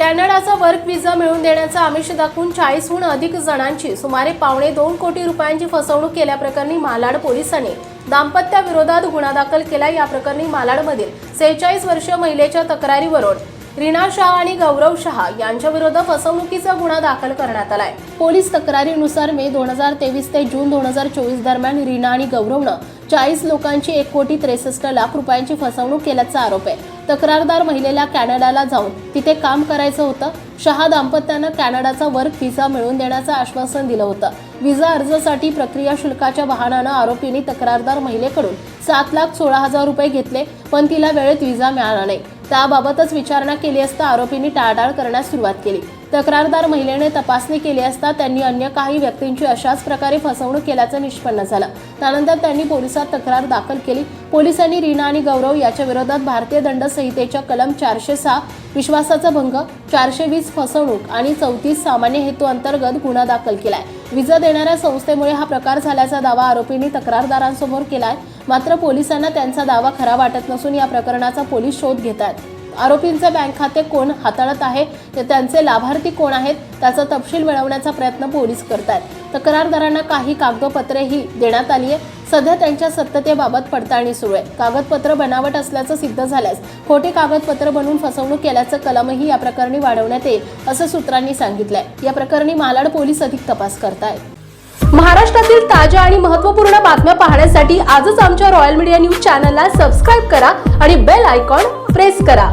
कॅनडाचा work visa मिळवून देण्याचा आमिष दाखवून चाळीसहून अधिक जणांची सुमारे पावणे दोन कोटी रुपयांची फसवणूक केल्याप्रकरणी मालाड पोलिसांनी दाम्पत्याविरोधात गुन्हा दाखल केला. या प्रकरणी मालाडमधील सेहेचाळीस वर्षीय महिलेच्या तक्रारीवरून रीना शाह आणि गौरव शहा यांच्या विरोधात फसवणुकीचा गुन्हा दाखल करण्यात आलाय. पोलीस तक्रारीनुसार मे दोन हजार तेवीस ते जून दोन हजार चोवीस दरम्यान रीना आणि गौरवनं चाळीस लोकांची एक कोटी त्रेसष्ट लाख रुपयांची फसवणूक केल्याचा आरोप आहे. तक्रारदार महिलेला कॅनडाला जाऊन तिथे काम करायचं होतं. शहा दाम्पत्यानं कॅनडाचा वर्क व्हिसा मिळवून देण्याचं आश्वासन दिलं होतं. व्हिसा अर्जासाठी प्रक्रिया शुल्काच्या बहाणानं आरोपींनी तक्रारदार महिलेकडून सात लाख सोळा हजार रुपये घेतले पण तिला वेळेत व्हिसा मिळाला नाही. त्याबाबतच विचारणा केली असता आरोपींनी टाळाटाळ करण्यास सुरुवात केली. तक्रारदार महिलेने तपासणी केली असता त्यांनी अन्य काही व्यक्तींची अशाच प्रकारे फसवणूक केल्याचं निष्पन्न झालं. त्यानंतर त्यांनी पोलिसात तक्रार दाखल केली. पोलिसांनी रीना आणि गौरव याच्या विरोधात भारतीय दंड संहितेच्या कलम चारशे सहा विश्वासाचा भंग चारशे वीस फसवणूक आणि चौतीस सामान्य हेतू अंतर्गत गुन्हा दाखल केलाय. विजा देणाऱ्या संस्थेमुळे हा प्रकार झाल्याचा दावा आरोपींनी तक्रारदारांसमोर केलाय. मात्र पोलिसांना त्यांचा दावा खरा वाटत नसून या प्रकरणाचा पोलीस शोध घेत आहेत आरोपींचे बँक खाते कोण हाताळत आहे ते त्यांचे लाभार्थी कोण आहेत त्याचा तपशील मिळवण्याचा प्रयत्न पोलीस करत आहेत तक्रारदारांना काही कागदपत्रेही देण्यात आली आहे सध्या त्यांच्या सत्यतेबाबत पडताळणी सुरू आहे. कागदपत्र बनावट असल्याचं सिद्ध झाल्यास खोटे कागदपत्र बनवून फसवणूक केल्याचं कलमही या प्रकरणी वाढवण्यात येईल असं सूत्रांनी सांगितलंय. या प्रकरणी मालाड पोलीस अधिक तपास करतायत. महाराष्ट्रातील ताज्या आणि महत्त्वपूर्ण बातम्या पाहण्यासाठी आजच आमच्या रॉयल मीडिया न्यूज चॅनलला सबस्क्राईब करा आणि बेल आयकॉन प्रेस करा.